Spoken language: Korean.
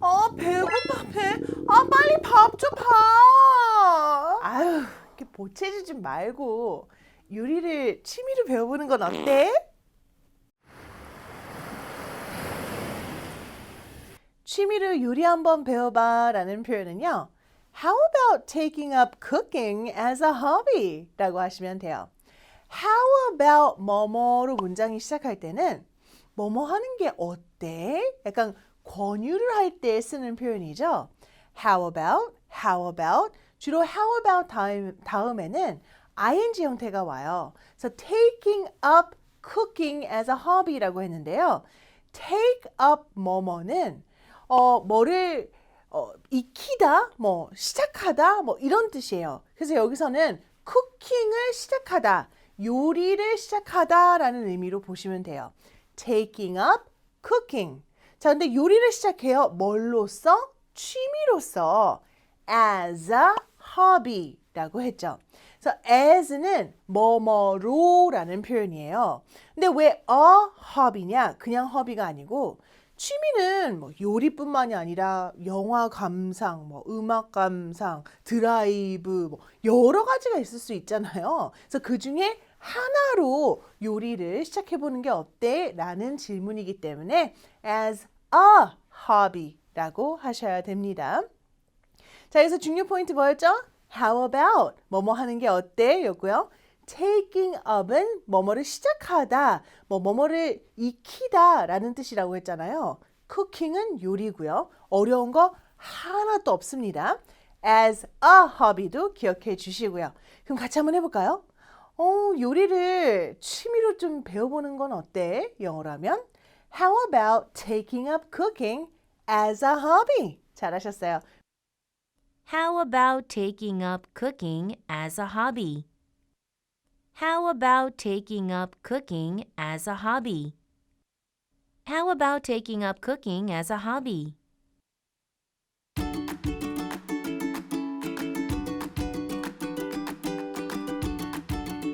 아, 배고파, 배. 아, 빨리 밥 좀 봐. 아유, 이렇게 보채지지 말고 요리를 취미로 배워보는 건 어때? 취미로 요리 한번 배워봐 라는 표현은요. How about taking up cooking as a hobby? 라고 하시면 돼요. How about 뭐뭐로 문장이 시작할 때는 뭐뭐 하는 게 어때? 약간 권유를 할 때 쓰는 표현이죠. How about, how about 주로 how about 다음, 다음에는 ing 형태가 와요. 그래서 taking up cooking as a hobby라고 했는데요. take up 뭐뭐는 어, 뭐를 어, 익히다, 뭐 시작하다, 뭐 이런 뜻이에요. 그래서 여기서는 쿠킹을 시작하다, 요리를 시작하다라는 의미로 보시면 돼요. taking up cooking. 자, 근데 요리를 시작해요. 뭘로써? 취미로서 as a hobby라고 했죠. 그래서 as는 뭐뭐로라는 표현이에요. 근데 왜 a hobby냐? 그냥 hobby가 아니고 취미는 뭐 요리뿐만이 아니라 영화 감상, 뭐 음악 감상, 드라이브 뭐 여러 가지가 있을 수 있잖아요. 그래서 그 중에 하나로 요리를 시작해 보는 게 어때? 라는 질문이기 때문에 as a hobby라고 하셔야 됩니다. 자, 여기서 중요 포인트 뭐였죠? How about? 뭐뭐 하는 게 어때? 였고요. taking up은 뭐뭐를 시작하다, 뭐 뭐뭐를 익히다 라는 뜻이라고 했잖아요. cooking은 요리고요. 어려운 거 하나도 없습니다. as a hobby도 기억해 주시고요. 그럼 같이 한번 해볼까요? 어, 요리를 취미로 좀 배워보는 건 어때? 영어로 하면 How about taking up cooking as a hobby? 잘하셨어요. How about taking up cooking as a hobby? How about taking up cooking as a hobby? How about taking up cooking as a hobby?